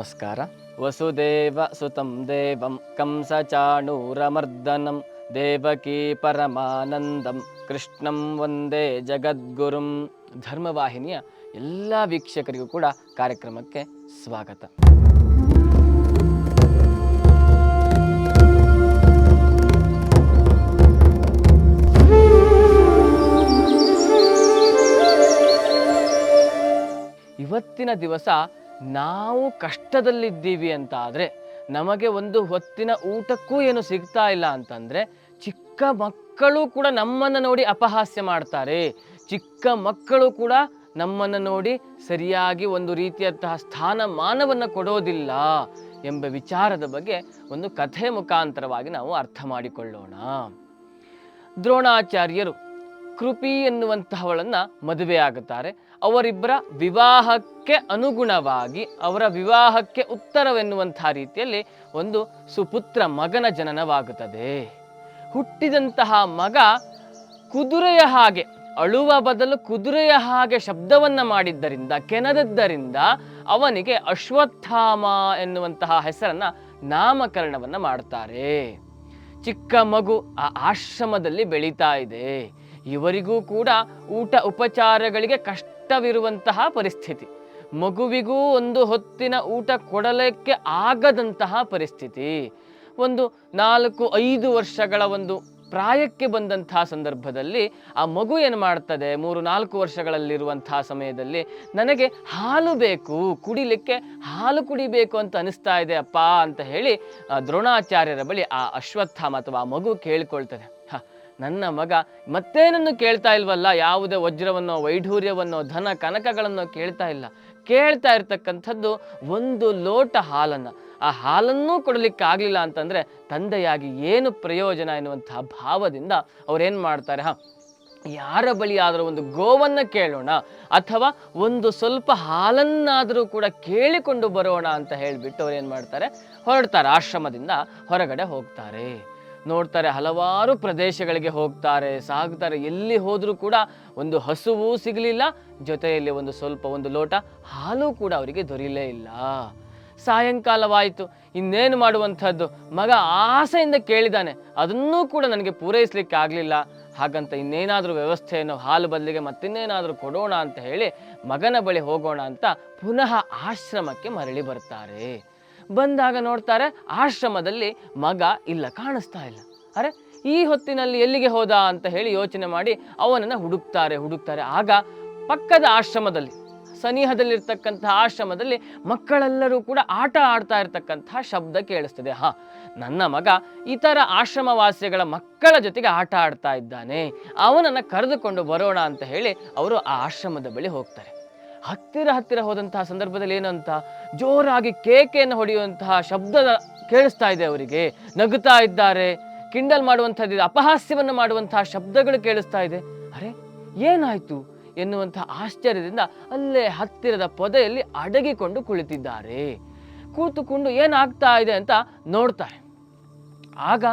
ನಮಸ್ಕಾರ. ವಸುದೇವ ಸುತಂ ದೇವಂ ಕಂಸಚಾಣೂರಮರ್ದನಂ ದೇವಕೀ ಪರಮಾನಂದಂ, ಕೃಷ್ಣಂ ವಂದೇ ಜಗದ್ಗುರುಂ. ಧರ್ಮವಾಹಿನಿಯ ಎಲ್ಲ ವೀಕ್ಷಕರಿಗೂ ಕೂಡ ಕಾರ್ಯಕ್ರಮಕ್ಕೆ ಸ್ವಾಗತ. ಇವತ್ತಿನ ದಿವಸ ನಾವು ಕಷ್ಟದಲ್ಲಿದ್ದೀವಿ ಅಂತ ಆದರೆ ನಮಗೆ ಒಂದು ಹೊತ್ತಿನ ಊಟಕ್ಕೂ ಏನು ಸಿಗ್ತಾ ಇಲ್ಲ ಅಂತಂದರೆ ಚಿಕ್ಕ ಮಕ್ಕಳು ಕೂಡ ನಮ್ಮನ್ನು ನೋಡಿ ಅಪಹಾಸ್ಯ ಮಾಡ್ತಾರೆ. ಚಿಕ್ಕ ಮಕ್ಕಳು ಕೂಡ ನಮ್ಮನ್ನು ನೋಡಿ ಸರಿಯಾಗಿ ಒಂದು ರೀತಿಯಂತಹ ಸ್ಥಾನಮಾನವನ್ನು ಕೊಡೋದಿಲ್ಲ ಎಂಬ ವಿಚಾರದ ಬಗ್ಗೆ ಒಂದು ಕಥೆ ಮುಖಾಂತರವಾಗಿ ನಾವು ಅರ್ಥ ಮಾಡಿಕೊಳ್ಳೋಣ. ದ್ರೋಣಾಚಾರ್ಯರು ಕೃಪಿ ಎನ್ನುವಂತಹವಳನ್ನ ಮದುವೆಯಾಗುತ್ತಾರೆ. ಅವರಿಬ್ಬರ ವಿವಾಹಕ್ಕೆ ಅನುಗುಣವಾಗಿ ಅವರ ವಿವಾಹಕ್ಕೆ ಉತ್ತರವೆನ್ನುವಂತಹ ರೀತಿಯಲ್ಲಿ ಒಂದು ಸುಪುತ್ರ ಮಗನ ಜನನವಾಗುತ್ತದೆ. ಹುಟ್ಟಿದಂತಹ ಮಗ ಕುದುರೆಯ ಹಾಗೆ, ಅಳುವ ಬದಲು ಕುದುರೆಯ ಹಾಗೆ ಶಬ್ದವನ್ನು ಮಾಡಿದ್ದರಿಂದ, ಕೆನದದ್ದರಿಂದ ಅವನಿಗೆ ಅಶ್ವತ್ಥಾಮ ಎನ್ನುವಂತಹ ಹೆಸರನ್ನ ನಾಮಕರಣವನ್ನ ಮಾಡ್ತಾರೆ. ಚಿಕ್ಕ ಮಗು ಆ ಆಶ್ರಮದಲ್ಲಿ ಬೆಳೀತಾ ಇದೆ. ಇವರಿಗೂ ಕೂಡ ಊಟ ಉಪಚಾರಗಳಿಗೆ ಕಷ್ಟವಿರುವಂತಹ ಪರಿಸ್ಥಿತಿ. ಮಗುವಿಗೂ ಒಂದು ಹೊತ್ತಿನ ಊಟ ಕೊಡಲಿಕ್ಕೆ ಆಗದಂತಹ ಪರಿಸ್ಥಿತಿ. ಒಂದು ನಾಲ್ಕು, ಐದು ವರ್ಷಗಳ ಒಂದು ಪ್ರಾಯಕ್ಕೆ ಬಂದಂತಹ ಸಂದರ್ಭದಲ್ಲಿ ಆ ಮಗು ಏನು ಮಾಡ್ತದೆ? ಮೂರು, ನಾಲ್ಕು ವರ್ಷಗಳಲ್ಲಿರುವಂತಹ ಸಮಯದಲ್ಲಿ ನನಗೆ ಹಾಲು ಬೇಕು, ಕುಡಿಲಿಕ್ಕೆ ಹಾಲು ಕುಡಿಬೇಕು ಅಂತ ಅನಿಸ್ತಾ ಇದೆ, ಅಪ್ಪ ಅಂತ ಹೇಳಿ ದ್ರೋಣಾಚಾರ್ಯರ ಬಳಿ ಆ ಅಶ್ವತ್ಥಾಮ ಅಥವಾ ಆ ಮಗು ಕೇಳಿಕೊಳ್ತದೆ. ನನ್ನ ಮಗ ಮತ್ತೇನನ್ನು ಕೇಳ್ತಾ ಇಲ್ವಲ್ಲ? ಯಾವುದೇ ವಜ್ರವನ್ನೋ, ವೈಢೂರ್ಯವನ್ನೋ, ಧನ ಕನಕಗಳನ್ನು ಕೇಳ್ತಾ ಇಲ್ಲ. ಕೇಳ್ತಾ ಇರ್ತಕ್ಕಂಥದ್ದು ಒಂದು ಲೋಟ ಹಾಲನ್ನು. ಆ ಹಾಲನ್ನೂ ಕೊಡಲಿಕ್ಕೆ ಆಗಲಿಲ್ಲ ಅಂತಂದರೆ ತಂದೆಯಾಗಿ ಏನು ಪ್ರಯೋಜನ ಎನ್ನುವಂತಹ ಭಾವದಿಂದ ಅವ್ರೇನು ಮಾಡ್ತಾರೆ? ಹಾಂ, ಯಾರ ಬಳಿ ಆದರೂ ಒಂದು ಗೋವನ್ನು ಕೇಳೋಣ ಅಥವಾ ಒಂದು ಸ್ವಲ್ಪ ಹಾಲನ್ನಾದರೂ ಕೂಡ ಕೇಳಿಕೊಂಡು ಬರೋಣ ಅಂತ ಹೇಳಿಬಿಟ್ಟು ಅವ್ರು ಏನು ಮಾಡ್ತಾರೆ? ಹೊರಡ್ತಾರೆ, ಆಶ್ರಮದಿಂದ ಹೊರಗಡೆ ಹೋಗ್ತಾರೆ. ನೋಡ್ತಾರೆ, ಹಲವಾರು ಪ್ರದೇಶಗಳಿಗೆ ಹೋಗ್ತಾರೆ, ಸಾಗ್ತಾರೆ. ಎಲ್ಲಿ ಹೋದರೂ ಕೂಡ ಒಂದು ಹಸುವು ಸಿಗಲಿಲ್ಲ, ಜೊತೆಯಲ್ಲಿ ಒಂದು ಸ್ವಲ್ಪ ಒಂದು ಲೋಟ ಹಾಲು ಕೂಡ ಅವರಿಗೆ ದೊರೀಲೇ ಇಲ್ಲ. ಸಾಯಂಕಾಲವಾಯಿತು, ಇನ್ನೇನು ಮಾಡುವಂಥದ್ದು? ಮಗ ಆಸೆಯಿಂದ ಕೇಳಿದಾನೆ, ಅದನ್ನೂ ಕೂಡ ನನಗೆ ಪೂರೈಸಲಿಕ್ಕೆ ಆಗಲಿಲ್ಲ. ಹಾಗಂತ ಇನ್ನೇನಾದರೂ ವ್ಯವಸ್ಥೆಯನ್ನು ಹಾಲು ಬದಲಿಗೆ ಮತ್ತಿನ್ನೇನಾದರೂ ಕೊಡೋಣ ಅಂತ ಹೇಳಿ ಮಗನ ಬಳಿ ಹೋಗೋಣ ಅಂತ ಪುನಃ ಆಶ್ರಮಕ್ಕೆ ಮರಳಿ ಬರ್ತಾರೆ. ಬಂದಾಗ ನೋಡ್ತಾರೆ ಆಶ್ರಮದಲ್ಲಿ ಮಗ ಇಲ್ಲ, ಕಾಣಿಸ್ತಾ ಇಲ್ಲ. ಅರೆ, ಈ ಹೊತ್ತಿನಲ್ಲಿ ಎಲ್ಲಿಗೆ ಹೋದ ಅಂತ ಹೇಳಿ ಯೋಚನೆ ಮಾಡಿ ಅವನನ್ನು ಹುಡುಕ್ತಾರೆ ಹುಡುಕ್ತಾರೆ. ಆಗ ಪಕ್ಕದ ಆಶ್ರಮದಲ್ಲಿ, ಸನಿಹದಲ್ಲಿರ್ತಕ್ಕಂತಹ ಆಶ್ರಮದಲ್ಲಿ ಮಕ್ಕಳೆಲ್ಲರೂ ಕೂಡ ಆಟ ಆಡ್ತಾ ಇರ್ತಕ್ಕಂತಹ ಶಬ್ದ ಕೇಳಿಸ್ತದೆ. ಹಾ, ನನ್ನ ಮಗ ಇತರ ಆಶ್ರಮವಾಸಿಗಳ ಮಕ್ಕಳ ಜೊತೆಗೆ ಆಟ ಆಡ್ತಾ ಇದ್ದಾನೆ. ಅವನನ್ನು ಕರೆದುಕೊಂಡು ಬರೋಣ ಅಂತ ಹೇಳಿ ಅವರು ಆ ಆಶ್ರಮದ ಬಳಿ ಹೋಗ್ತಾರೆ. ಹತ್ತಿರ ಹತ್ತಿರ ಹೋದಂತಹ ಸಂದರ್ಭದಲ್ಲಿ ಏನಂತ ಜೋರಾಗಿ ಕೇಕೆಯನ್ನು ಹೊಡೆಯುವಂತಹ ಶಬ್ದ ಕೇಳಿಸ್ತಾ ಇದೆ ಅವರಿಗೆ. ನಗುತ್ತಾ ಇದ್ದಾರೆ. ಕಿಂಡಲ್ ಮಾಡುವಂಥದ್ದು ಅಪಹಾಸ್ಯವನ್ನು ಮಾಡುವಂತಹ ಶಬ್ದಗಳು ಕೇಳಿಸ್ತಾ ಇದೆ. ಅರೆ, ಏನಾಯ್ತು? ಎನ್ನುವಂತಹ ಆಶ್ಚರ್ಯದಿಂದ ಅಲ್ಲೇ ಹತ್ತಿರದ ಪೊದೆಯಲ್ಲಿ ಅಡಗಿಕೊಂಡು ಕುಳಿತಿದ್ದಾರೆ. ಕೂತುಕೊಂಡು ಏನಾಗ್ತಾ ಇದೆ ಅಂತ ನೋಡ್ತಾರೆ ಆಗ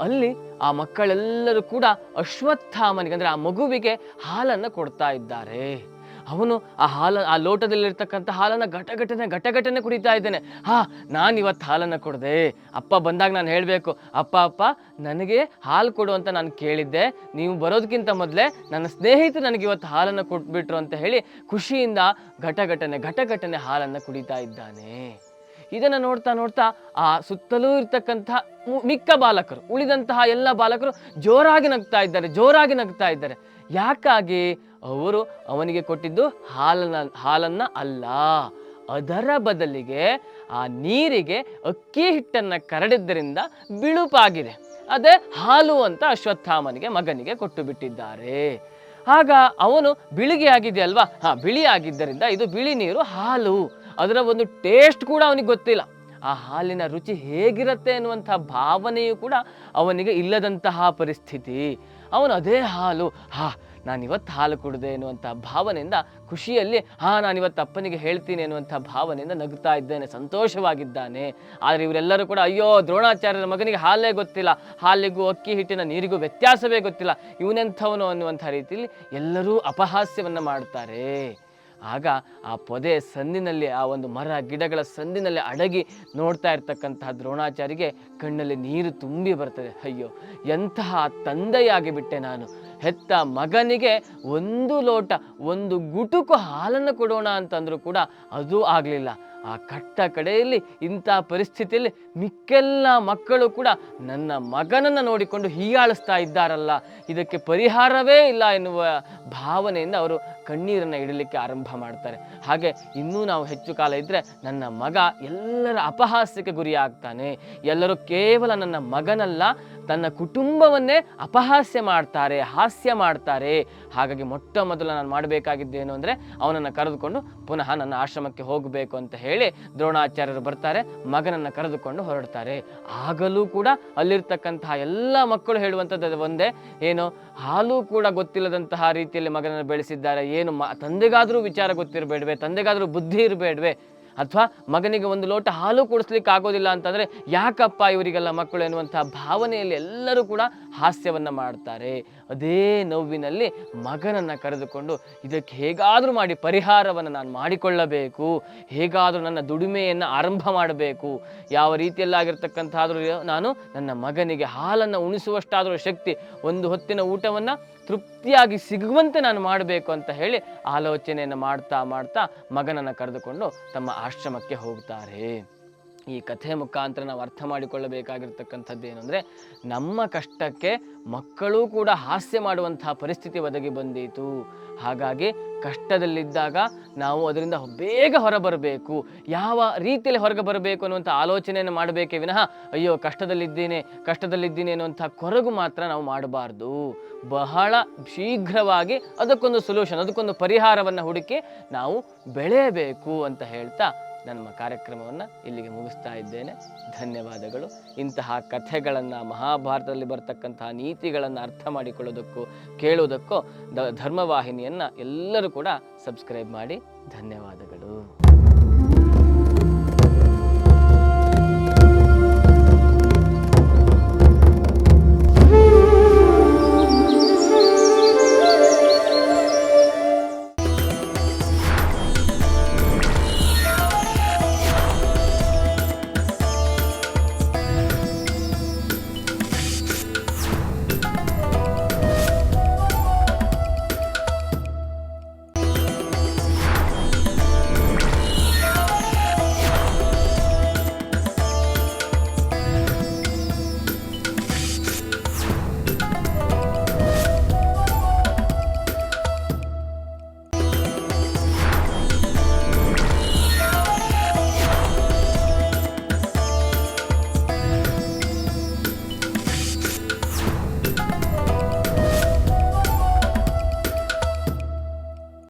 ಅಲ್ಲಿ ಆ ಮಕ್ಕಳೆಲ್ಲರೂ ಕೂಡ ಅಶ್ವತ್ಥಾಮನಿಗೆ ಅಂದ್ರೆ ಆ ಮಗುವಿಗೆ ಹಾಲನ್ನು ಕೊಡ್ತಾ ಇದ್ದಾರೆ. ಅವನು ಆ ಹಾಲ, ಆ ಲೋಟದಲ್ಲಿರ್ತಕ್ಕಂಥ ಹಾಲನ್ನು ಘಟಘಟನೆ ಘಟಘಟನೆ ಕುಡಿತಾ ಇದ್ದೇನೆ. ಹಾ ನಾನು ಇವತ್ತು ಹಾಲನ್ನು ಕೊಡದೆ. ಅಪ್ಪ ಬಂದಾಗ ನಾನು ಹೇಳಬೇಕು, ಅಪ್ಪ ಅಪ್ಪ, ನನಗೆ ಹಾಲು ಕೊಡು ಅಂತ ನಾನು ಕೇಳಿದ್ದೆ. ನೀವು ಬರೋದಕ್ಕಿಂತ ಮೊದಲೇ ನನ್ನ ಸ್ನೇಹಿತರು ನನಗೆ ಇವತ್ತು ಹಾಲನ್ನು ಕೊಟ್ಬಿಟ್ರು ಅಂತ ಹೇಳಿ ಖುಷಿಯಿಂದ ಘಟಘಟನೆ ಘಟಘಟನೆ ಹಾಲನ್ನು ಕುಡಿತಾ ಇದ್ದಾನೆ. ಇದನ್ನು ನೋಡ್ತಾ ನೋಡ್ತಾ ಆ ಸುತ್ತಲೂ ಇರ್ತಕ್ಕಂತಹ ಮಿಕ್ಕ ಬಾಲಕರು, ಉಳಿದಂತಹ ಎಲ್ಲ ಬಾಲಕರು ಜೋರಾಗಿ ನಗ್ತಾ ಇದ್ದಾರೆ, ಜೋರಾಗಿ ನಗ್ತಾ ಇದ್ದಾರೆ. ಯಾಕಾಗಿ? ಅವರು ಅವನಿಗೆ ಕೊಟ್ಟಿದ್ದು ಹಾಲನ್ನ ಹಾಲನ್ನ ಅಲ್ಲ. ಅದರ ಬದಲಿಗೆ ಆ ನೀರಿಗೆ ಅಕ್ಕಿ ಹಿಟ್ಟನ್ನು ಕರಡಿದ್ದರಿಂದ ಬಿಳುಪಾಗಿದೆ. ಅದೇ ಹಾಲು ಅಂತ ಅಶ್ವತ್ಥಾಮನಿಗೆ ಮಗನಿಗೆ ಕೊಟ್ಟು ಬಿಟ್ಟಿದ್ದಾರೆ. ಆಗ ಅವನು ಬಿಳಿಗೆ ಆಗಿದೆಯಲ್ವಾ? ಹಾ, ಬಿಳಿ ಆಗಿದ್ದರಿಂದ ಇದು ಬಿಳಿ ನೀರು ಹಾಲು. ಅದರ ಒಂದು ಟೇಸ್ಟ್ ಕೂಡ ಅವನಿಗೆ ಗೊತ್ತಿಲ್ಲ. ಆ ಹಾಲಿನ ರುಚಿ ಹೇಗಿರುತ್ತೆ ಅನ್ನುವಂಥ ಭಾವನೆಯು ಕೂಡ ಅವನಿಗೆ ಇಲ್ಲದಂತಹ ಪರಿಸ್ಥಿತಿ. ಅವನು ಅದೇ ಹಾಲು, ಹಾ, ನಾನಿವತ್ತು ಹಾಲು ಕುಡಿದೆ ಎನ್ನುವಂಥ ಭಾವನೆಯಿಂದ ಖುಷಿಯಲ್ಲಿ, ಹಾ ನಾನು ಇವತ್ತು ಅಪ್ಪನಿಗೆ ಹೇಳ್ತೀನಿ ಎನ್ನುವಂಥ ಭಾವನೆಯಿಂದ ನಗ್ತಾ ಇದ್ದೇನೆ, ಸಂತೋಷವಾಗಿದ್ದಾನೆ. ಆದರೆ ಇವರೆಲ್ಲರೂ ಕೂಡ, ಅಯ್ಯೋ, ದ್ರೋಣಾಚಾರ್ಯರ ಮಗನಿಗೆ ಹಾಲೇ ಗೊತ್ತಿಲ್ಲ. ಹಾಲಿಗೂ ಅಕ್ಕಿ ಹಿಟ್ಟಿನ ನೀರಿಗೂ ವ್ಯತ್ಯಾಸವೇ ಗೊತ್ತಿಲ್ಲ. ಇವನೆಂಥವನು ಅನ್ನುವಂಥ ರೀತಿಯಲ್ಲಿ ಎಲ್ಲರೂ ಅಪಹಾಸ್ಯವನ್ನು ಮಾಡ್ತಾರೆ. ಆಗ ಆ ಪೊದೆ ಸಂದಿನಲ್ಲಿ, ಆ ಒಂದು ಮರ ಗಿಡಗಳ ಸಂದಿನಲ್ಲಿ ಅಡಗಿ ನೋಡ್ತಾ ಇರ್ತಕ್ಕಂತಹ ದ್ರೋಣಾಚಾರಿಗೆ ಕಣ್ಣಲ್ಲಿ ನೀರು ತುಂಬಿ ಬರ್ತದೆ. ಅಯ್ಯೋ, ಎಂತಹ ತಂದೆಯಾಗಿ ಬಿಟ್ಟೆ ನಾನು. ಹೆತ್ತ ಮಗನಿಗೆ ಒಂದು ಲೋಟ, ಒಂದು ಗುಟುಕು ಹಾಲನ್ನು ಕೊಡೋಣ ಅಂತಂದ್ರೂ ಕೂಡ ಅದು ಆಗಲಿಲ್ಲ. ಆ ಕಟ್ಟ ಕಡೆಯಲ್ಲಿ ಇಂಥ ಪರಿಸ್ಥಿತಿಯಲ್ಲಿ ಮಿಕ್ಕೆಲ್ಲ ಮಕ್ಕಳು ಕೂಡ ನನ್ನ ಮಗನನ್ನು ನೋಡಿಕೊಂಡು ಹೀಯಾಳಿಸ್ತಾ ಇದ್ದಾರಲ್ಲ. ಇದಕ್ಕೆ ಪರಿಹಾರವೇ ಇಲ್ಲ ಎನ್ನುವ ಭಾವನೆಯಿಂದ ಅವರು ಕಣ್ಣೀರನ್ನು ಇಡಲಿಕ್ಕೆ ಆರಂಭ ಮಾಡ್ತಾರೆ. ಹಾಗೆ ಇನ್ನೂ ನಾವು ಹೆಚ್ಚು ಕಾಲ ಇದ್ದರೆ ನನ್ನ ಮಗ ಎಲ್ಲರ ಅಪಹಾಸ್ಯಕ್ಕೆ ಗುರಿಯಾಗ್ತಾನೆ. ಎಲ್ಲರೂ ಕೇವಲ ನನ್ನ ಮಗನಲ್ಲ, ತನ್ನ ಕುಟುಂಬವನ್ನೇ ಅಪಹಾಸ್ಯ ಮಾಡ್ತಾರೆ, ಹಾಸ್ಯ ಮಾಡ್ತಾರೆ. ಹಾಗಾಗಿ ಮೊಟ್ಟ ಮೊದಲು ನಾನು ಮಾಡಬೇಕಾಗಿದ್ದೇನು ಅಂದರೆ ಅವನನ್ನು ಕರೆದುಕೊಂಡು ಪುನಃ ನನ್ನ ಆಶ್ರಮಕ್ಕೆ ಹೋಗಬೇಕು ಅಂತ ಹೇಳಿ ದ್ರೋಣಾಚಾರ್ಯರು ಬರ್ತಾರೆ, ಮಗನನ್ನು ಕರೆದುಕೊಂಡು ಹೊರಡ್ತಾರೆ. ಆಗಲೂ ಕೂಡ ಅಲ್ಲಿರ್ತಕ್ಕಂತಹ ಎಲ್ಲ ಮಕ್ಕಳು ಹೇಳುವಂಥದ್ದು ಒಂದೇ. ಏನು, ಹಾಲು ಕೂಡ ಗೊತ್ತಿಲ್ಲದಂತಹ ರೀತಿಯಲ್ಲಿ ಮಗನನ್ನು ಬೆಳೆಸಿದ್ದಾರೆ. ಏನು, ಮ, ತಂದೆಗಾದರೂ ವಿಚಾರ ಗೊತ್ತಿರಬೇಡವೆ, ತಂದೆಗಾದರೂ ಬುದ್ಧಿ ಇರಬೇಡವೆ. ಅಥವಾ ಮಗನಿಗೆ ಒಂದು ಲೋಟ ಹಾಲು ಕುಡಿಸ್ಲಿಕ್ಕೆ ಆಗೋದಿಲ್ಲ ಅಂತಂದರೆ ಯಾಕಪ್ಪ ಇವರಿಗೆಲ್ಲ ಮಕ್ಕಳು ಎನ್ನುವಂಥ ಭಾವನೆಯಲ್ಲಿ ಎಲ್ಲರೂ ಕೂಡ ಹಾಸ್ಯವನ್ನು ಮಾಡ್ತಾರೆ. ಅದೇ ನೋವಿನಲ್ಲಿ ಮಗನನ್ನು ಕರೆದುಕೊಂಡು ಇದಕ್ಕೆ ಹೇಗಾದರೂ ಮಾಡಿ ಪರಿಹಾರವನ್ನು ನಾನು ಮಾಡಿಕೊಳ್ಳಬೇಕು, ಹೇಗಾದರೂ ನನ್ನ ದುಡಿಮೆಯನ್ನು ಆರಂಭ ಮಾಡಬೇಕು, ಯಾವ ರೀತಿಯಲ್ಲಾಗಿರ್ತಕ್ಕಂಥಾದರೂ ನಾನು ನನ್ನ ಮಗನಿಗೆ ಹಾಲನ್ನು ಉಣಿಸುವಷ್ಟಾದರೂ ಶಕ್ತಿ ಒಂದು ಹೊತ್ತಿನ ಊಟವನ್ನು ತೃಪ್ತಿಯಾಗಿ ಸಿಗುವಂತೆ ನಾನು ಮಾಡಬೇಕು ಅಂತ ಹೇಳಿ ಆಲೋಚನೆಯನ್ನು ಮಾಡ್ತಾ ಮಾಡ್ತಾ ಮಗನನ್ನು ಕರೆದುಕೊಂಡು ತಮ್ಮ ಆಶ್ರಮಕ್ಕೆ ಹೋಗ್ತಾರೆ. ಈ ಕಥೆ ಮುಖಾಂತರ ನಾವು ಅರ್ಥ ಮಾಡಿಕೊಳ್ಳಬೇಕಾಗಿರ್ತಕ್ಕಂಥದ್ದು ಏನು ಅಂದರೆ, ನಮ್ಮ ಕಷ್ಟಕ್ಕೆ ಮಕ್ಕಳೂ ಕೂಡ ಹಾಸ್ಯ ಮಾಡುವಂತಹ ಪರಿಸ್ಥಿತಿ ಒದಗಿ ಬಂದೀತು. ಹಾಗಾಗಿ ಕಷ್ಟದಲ್ಲಿದ್ದಾಗ ನಾವು ಅದರಿಂದ ಬೇಗ ಹೊರಬರಬೇಕು. ಯಾವ ರೀತಿಯಲ್ಲಿ ಹೊರಗೆ ಬರಬೇಕು ಅನ್ನುವಂಥ ಆಲೋಚನೆಯನ್ನು ಮಾಡಬೇಕೇ ವಿನಃ, ಅಯ್ಯೋ, ಕಷ್ಟದಲ್ಲಿದ್ದೀನಿ ಕಷ್ಟದಲ್ಲಿದ್ದೀನಿ ಅನ್ನುವಂಥ ಕೊರಗು ಮಾತ್ರ ನಾವು ಮಾಡಬಾರ್ದು. ಬಹಳ ಶೀಘ್ರವಾಗಿ ಅದಕ್ಕೊಂದು ಸೊಲ್ಯೂಷನ್ ಅದಕ್ಕೊಂದು ಪರಿಹಾರವನ್ನು ಹುಡುಕಿ ನಾವು ಬೆಳೆಯಬೇಕು ಅಂತ ಹೇಳ್ತಾ ನಮ್ಮ ಕಾರ್ಯಕ್ರಮವನ್ನು ಇಲ್ಲಿಗೆ ಮುಗಿಸ್ತಾ ಇದ್ದೇನೆ. ಧನ್ಯವಾದಗಳು. ಇಂತಹ ಕಥೆಗಳನ್ನು ಮಹಾಭಾರತದಲ್ಲಿ ಬರ್ತಕ್ಕಂತಹ ನೀತಿಗಳನ್ನು ಅರ್ಥ ಮಾಡಿಕೊಳ್ಳೋದಕ್ಕೂ ಕೇಳೋದಕ್ಕೂ ದ ಧರ್ಮವಾಹಿನಿಯನ್ನು ಎಲ್ಲರೂ ಕೂಡ ಸಬ್ಸ್ಕ್ರೈಬ್ ಮಾಡಿ. ಧನ್ಯವಾದಗಳು.